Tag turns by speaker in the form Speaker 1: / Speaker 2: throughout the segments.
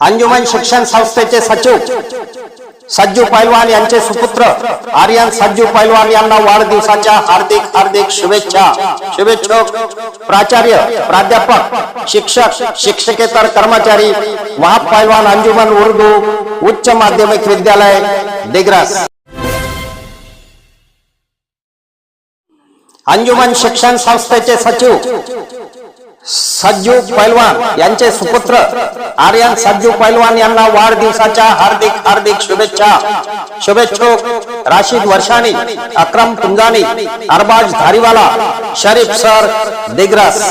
Speaker 1: अंजुमन शिक्षण संस्थेचे सचिव सज्जू पैलवान यांचे सुपुत्र आर्यन सज्जू पैलवान यांना वाढदिवसाच्या हार्दिक हार्दिक शुभेच्छा. शुभेच्छुक प्राचार्य प्राध्यापक शिक्षक शिक्षकेतर कर्मचारी वहाब पैलवान अंजुमन उर्दू उच्च माध्यमिक विद्यालय दिग्रस. अंजुमन शिक्षण संस्थेचे सचिव सज्जू पैलवान यांचे सुपुत्र आर्यन सज्जू पैलवान यांना वाढदिवसाच्या हार्दिक हार्दिक शुभेच्छा. शुभेच्छोक राशीद वर्षानी अक्रम कुंजानी अरबाज धारीवाला शरीफ सर दिग्रस.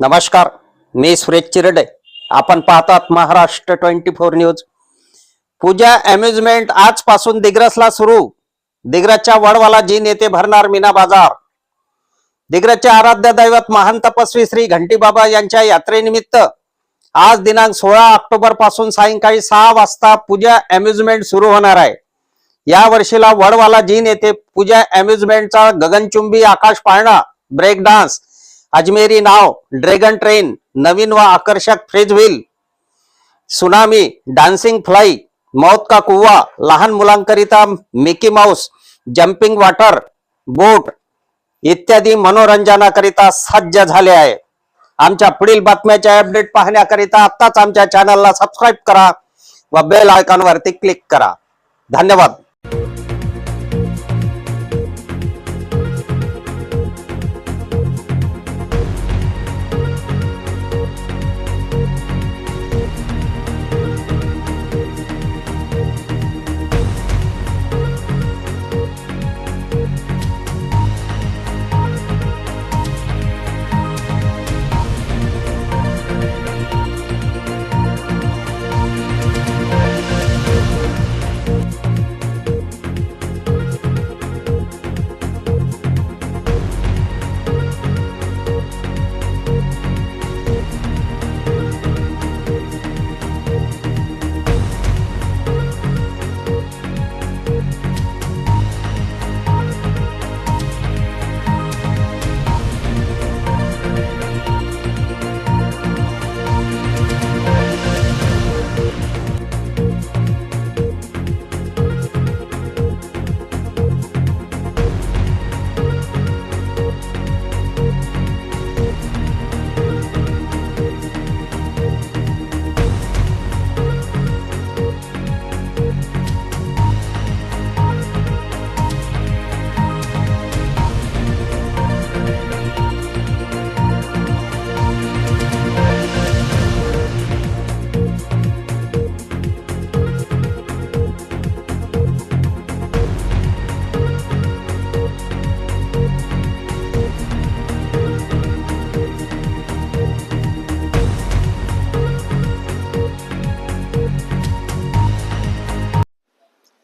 Speaker 1: नमस्कार मी सुरेश चिरडे. आपण पाहतात Maharashtra twenty four news. Pooja amusement आजपासून दिग्रसला सुरू. दिग्रजच्या वडवाला जीन येथे भरणार मीना बाजार. दिग्रजच्या आराध्य दैवत महान तपस्वी श्री घंटीबाबा यांच्या यात्रेनिमित्त आज दिनांक सोळा ऑक्टोबरपासून सायंकाळी सहा वाजता पूजा अम्युजमेंट सुरू होणार आहे. या वर्षीला वडवाला जीन येथे पूजा अम्युजमेंटचा गगनचुंबी आकाश पाळणा ब्रेक डान्स अजमेरी नाव ड्रॅगन ट्रेन नवीन व आकर्षक Ferris wheel tsunami dancing fly मौत का कुवा लहान मुलांकरिता Mickey Mouse jumping water boat इत्यादी मनोरंजनाकरिता सज्ज झाले आहे. आमच्या पुढील बातम्याच्या अपडेट पाहण्याकरिता आत्ताच आमच्या चॅनलला सबस्क्राईब करा व बेल आयकॉनवरती क्लिक करा. धन्यवाद.